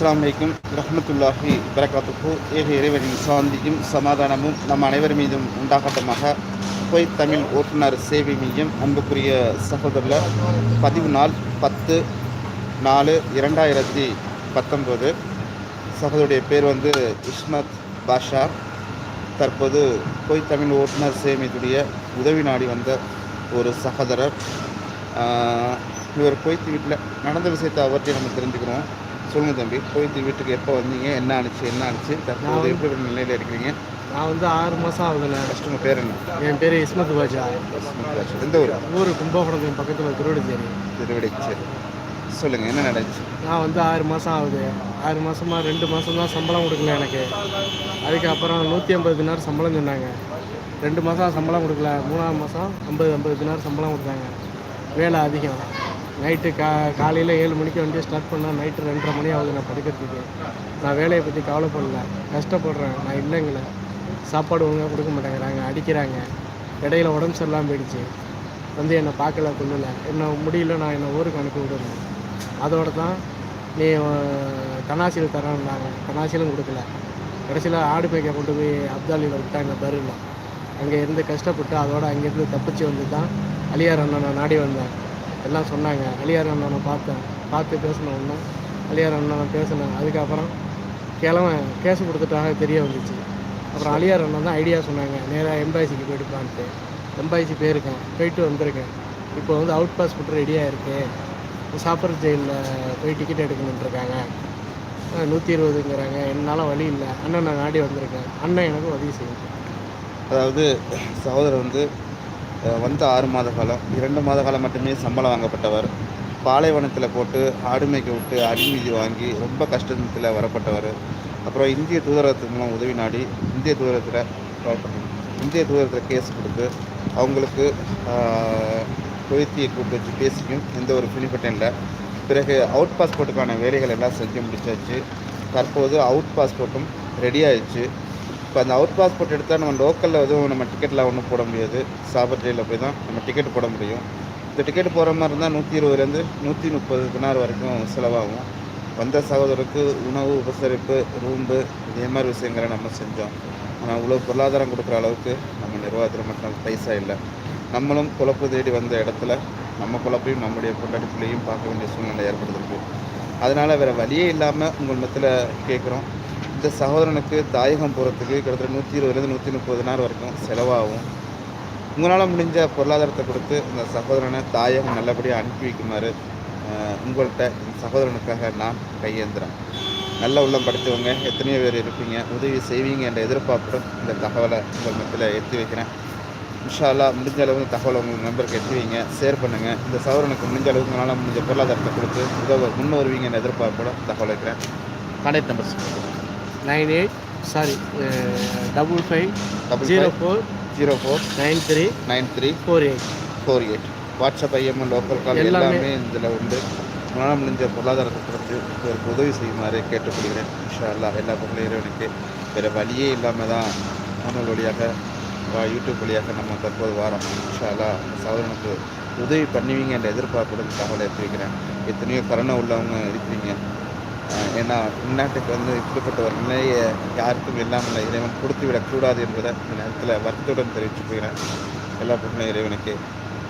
அஸ்ஸலாமு அலைக்கும் ரஹ்மத்துல்லாஹி வரகாத்துக்கு ஏக இறைவனின் சாந்தியும் சமாதானமும் நம் அனைவர் மீதும் உண்டாகட்டமாக பொய் தமிழ் ஓட்டுநர் சேவை மையம் அன்புக்குரிய சகோதரில் பதிவு நாள் பத்து நாலு இரண்டாயிரத்தி பத்தொம்போது சகோதருடைய பேர் வந்து இஸ்மத் பாஷா. தற்போது பொய் தமிழ் ஓட்டுநர் சேவை மையத்துடைய உதவி நாடி வந்த ஒரு சகோதரர். இவர் குவைத்து வீட்டில் நடந்த விஷயத்தை அவர்கிட்ட நம்ம தெரிஞ்சுக்கிறோம். சொல்லுங்க தம்பி கோய்த்து வீட்டுக்கு எப்போ வந்தீங்க என்ன ஆணுச்சு என்ன ஆணுச்சு தற்போது எப்படி நிலையில் இருக்கிறீங்க? நான் வந்து ஆறு மாதம் ஆகுதுண்ணே. உங்கள் பேர் என்ன? என் பேர் இஸ்மத் பாஜா. எந்த ஊர்? ஊர் கும்பகோணத்துக்கு பக்கத்தில் திருவடிச்சேரி. திருவிடை சரி சொல்லுங்கள் என்ன நடந்துச்சு? நான் வந்து ஆறு மாதம் ஆகுது. ஆறு மாதமா ரெண்டு மாதம் தான் சம்பளம் கொடுக்கல எனக்கு. அதுக்கப்புறம் நூற்றி ஐம்பது தினார் சம்பளம் சொன்னாங்க. ரெண்டு மாதம் சம்பளம் கொடுக்கல மூணாவது மாதம் ஐம்பது ஐம்பது தினார் சம்பளம் கொடுத்தாங்க. வேலை அதிகம். நைட்டு கா காலையில் ஏழு மணிக்கு வண்டியை ஸ்டார்ட் பண்ணால் நைட்டு ரெண்டரை மணி ஆகுது நான் படிக்கிறதுக்கு. நான் வேலையை பற்றி கவலைப்படல. கஷ்டப்படுறேன். நான் இல்லைங்களே. சாப்பாடு ஒழுங்காக கொடுக்க மாட்டேங்கிறாங்க. அடிக்கிறாங்க. இடையில உடம்பு சரியில்லாமல் போயிடுச்சு. வந்து என்னை பார்க்கல கொள்ளல என்ன முடியல நான் என்னை ஊருக்கு அனுப்பி விடணும். அதோடு தான் நீ அஹ், தனாசியில் தரேன்னாங்க. தனாசிலும் கொடுக்கல. கடைசியில் ஆடு மேய்க்க கொண்டு போய் அப்தாலியில் விட்டாங்க பருவில் அங்கே இருந்து கஷ்டப்பட்டு அதோட அங்கேருந்து தப்பிச்சு வந்து தான் அலியார் அண்ணனை நாடி வந்தேன் எல்லாம் சொன்னாங்க. அலியார் அண்ணனை பார்த்தேன் பார்த்து பேசின உடனே அலியார் அண்ணனை பேசினேன் அதுக்கப்புறம் கிழமை கேஸ் கொடுத்துட்டாக தெரிய வந்துச்சு. அப்புறம் அலியார் அண்ணன் தான் ஐடியா சொன்னாங்க. நேராக எம்பாசிக்கு போயிட்டுப்பான்ட்டு எம்பாசி போயிருக்கேன். போயிட்டு வந்திருக்கேன். இப்போ வந்து அவுட் பாஸ் போட்டு ரெடியாக இருக்குது சாப்பர் ஜெயிலில் போய் டிக்கெட் எடுக்கணுன்ட்ருக்காங்க நூற்றி இருபதுங்கிறாங்க. என்னால் வழி இல்லை. அண்ணன் நான் நாடி வந்திருக்கேன். அண்ணன் எனக்கு உதவி செய்யும் அதாவது சகோதரர் வந்து வந்த ஆறு மாத காலம் இரண்டு மாத காலம் மட்டுமே சம்பளம் வாங்கப்பட்டவர். பாலைவனத்தில் போட்டு ஆடு மேய்க்க விட்டு அடிமீதி வாங்கி ரொம்ப கஷ்டத்தில் வரப்பட்டவர். அப்புறம் இந்திய தூதரகத்து மூலம் உதவி நாடி இந்திய தூதரகத்தில் இந்திய தூதரகத்தில் கேஸ் கொடுத்து அவங்களுக்கு கொய்த்தியை கூப்பிட்டு வச்சு பேசியும் எந்த ஒரு பிடிபட்டும் இல்லை. பிறகு அவுட் பாஸ்போர்ட்டுக்கான வேலைகள் எல்லாம் செஞ்சு முடிச்சாச்சு. தற்போது அவுட் பாஸ்போர்ட்டும் ரெடி ஆயிடுச்சு. இப்போ அந்த அவுட் பாஸ்போர்ட் எடுத்தால் நம்ம லோக்கலில் எதுவும் நம்ம டிக்கெட்லாம் ஒன்றும் போட முடியாது. சாபர் போய் தான் நம்ம டிக்கெட் போட முடியும். இந்த டிக்கெட் போகிற மாதிரி இருந்தால் நூற்றி இருபதுலேருந்து நூற்றி முப்பது தினார் வரைக்கும் செலவாகும். வந்த சகோதரருக்கு உணவு உபசரிப்பு ரூம்பு இதே மாதிரி விஷயங்களை நம்ம செஞ்சோம். ஆனால் இவ்வளோ பொருளாதாரம் கொடுக்குற அளவுக்கு நம்ம நிர்வாகத்தில் மட்டும் பைசா இல்லை. நம்மளும் குழப்பு தேடி வந்த இடத்துல நம்ம குழப்பையும் நம்முடைய கொண்டாட்டத்திலையும் பார்க்க வேண்டிய சூழ்நிலை ஏற்படுத்திருக்கு. அதனால் வேறு வழியே இல்லாமல் உங்கள் மத்தியில் கேட்குறோம் இந்த சகோதரனுக்கு தாயகம் போகிறதுக்கு கிட்டத்தட்ட நூற்றி இருபதுலேருந்து நூற்றி முப்பது நாள் வரைக்கும் செலவாகும். உங்களால் முடிஞ்ச பொருளாதாரத்தை கொடுத்து இந்த சகோதரனை தாயகம் நல்லபடியாக அனுப்பி வைக்குமாறு உங்கள்கிட்ட இந்த சகோதரனுக்காக நான் கையேந்துறேன். நல்ல உள்ளம் படித்தவங்க எத்தனையோ பேர் இருப்பீங்க. உதவி செய்வீங்க என்ற எதிர்பார்ப்புடன் இந்த தகவலை உங்கள் மத்தியில் எத்தி வைக்கிறேன். இன்ஷா முடிஞ்ச அளவு தகவலை உங்கள் நம்பருக்கு எத்தி வைங்க ஷேர் பண்ணுங்கள் இந்த சகோதரனுக்கு முடிஞ்ச அளவுக்கு உங்களால் முடிஞ்ச பொருளாதாரத்தை கொடுத்து உதவ முன் வருவீங்க என்ற எதிர்பார்ப்போட தகவல் வைக்கிறேன். கான்டாக்ட் நம்பர் சொல்லுங்கள் nine eight sorry double five double zero four zero four nine three nine three four eight four eight WhatsApp IIM local call எல்லாமே. இதில் உண்டு. உங்களால் முடிஞ்ச பொருளாதாரத்தை இதற்கு உதவி செய்யுமாறு கேட்டுக்கொள்கிறேன். இன்ஷா அல்லாஹ் எல்லா பொருளும் இறைவனுக்கு வேறு வழியே இல்லாமல் தான் நம்ம வழியாக யூடியூப் வழியாக நம்ம தற்போது வாரோம். இன்ஷா அல்லாஹ் அந்த சகோதரனுக்கு உதவி பண்ணுவீங்க என்ற எதிர்பார்ப்புடன் தகவலை எடுத்து வைக்கிறேன் எத்தனையோ கருணை உள்ளவங்க இருக்கிறீங்க. ஏன்னா இந்நாட்டுக்கு வந்து இப்படிப்பட்ட ஒரு நிலையை யாருக்கும் இல்லாமல் இறைவன் கொடுத்து விடக்கூடாது என்பதை இந்த நேரத்தில் வருத்தத்துடன் தெரிவித்து போகிறேன் எல்லா பொருளும் இறைவனுக்கு.